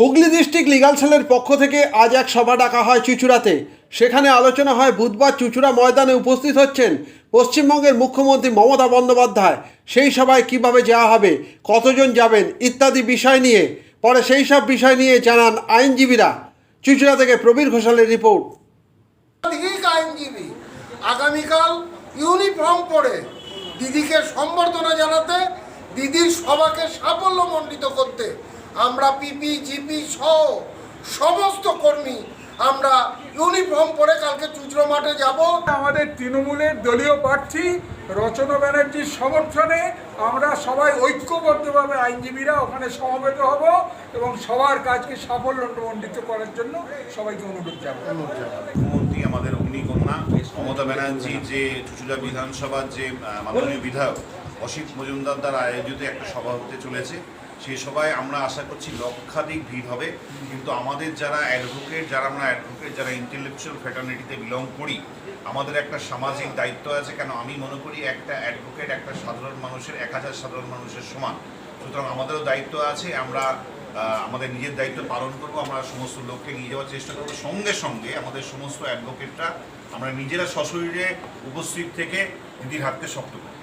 Hooghly district legal সেলের পক্ষ থেকে আজ এক সভা ডাকা হয় চুচুড়াতে। সেখানে আলোচনা হয় বুধবার চুচুড়া ময়দানে উপস্থিত হচ্ছেন পশ্চিমবঙ্গের মুখ্যমন্ত্রী মমতা বন্দ্যোপাধ্যায়। সেই সভায় কীভাবে যাওয়া হবে, কতজন যাবেন ইত্যাদি বিষয় নিয়ে। পরে সেই সব বিষয় নিয়ে জানান আইনজীবীরা। চুচুড়া থেকে প্রবীর ঘোষালের রিপোর্ট। আইনজীবী, আগামীকাল ইউনিফর্ম পরে দিদিকে সম্বর্ধনা জানাতে, দিদির সভাকে সাফল্য সাফল্যমণ্ডিত করতে আমরা পিপি জিপি সহ সমস্ত কর্মী আমরা ইউনিফর্ম পরে কালকে চুচড়ো মাঠে যাব। আমাদের তৃণমূলের দলীয় প্রার্থী রচনা ব্যানার্জির সমর্থনে আমরা সবাই ঐক্যবদ্ধভাবে আইনজীবীরা ওখানে সমবেত হব এবং সবার কাজকে সাফল্যমণ্ডিত করার জন্য সবাইকে অনুরোধ জানাব। মুখ্যমন্ত্রী আমাদের অগ্নিকন্যা মমতা ব্যানার্জি যে চুচুড়া বিধানসভার যে মাননীয় বিধায়ক অসিত মজুমদার দ্বারা আয়োজিত একটা সভা হতে চলেছে। সেই সভায় আমরা আশা করছি লক্ষাধিক ভিড় হবে। কিন্তু আমাদের যারা অ্যাডভোকেট যারা আমরা অ্যাডভোকেট যারা ইন্টেলেকচুয়াল ফ্যাটার্নিটিতে বিলং করি, আমাদের একটা সামাজিক দায়িত্ব আছে। কেন? আমি মনে করি একটা অ্যাডভোকেট একটা সাধারণ মানুষের, এক হাজার সাধারণ মানুষের সমান। সুতরাং আমাদেরও দায়িত্ব আছে। আমরা আমাদের নিজের দায়িত্ব পালন করব। আমরা সমস্ত লোককে নিয়ে যাওয়ার চেষ্টা করব। সঙ্গে সঙ্গে আমাদের সমস্ত অ্যাডভোকেটরা আমরা নিজেরা সশরীরে উপস্থিত থেকে দিদির হাতকে শক্ত করব।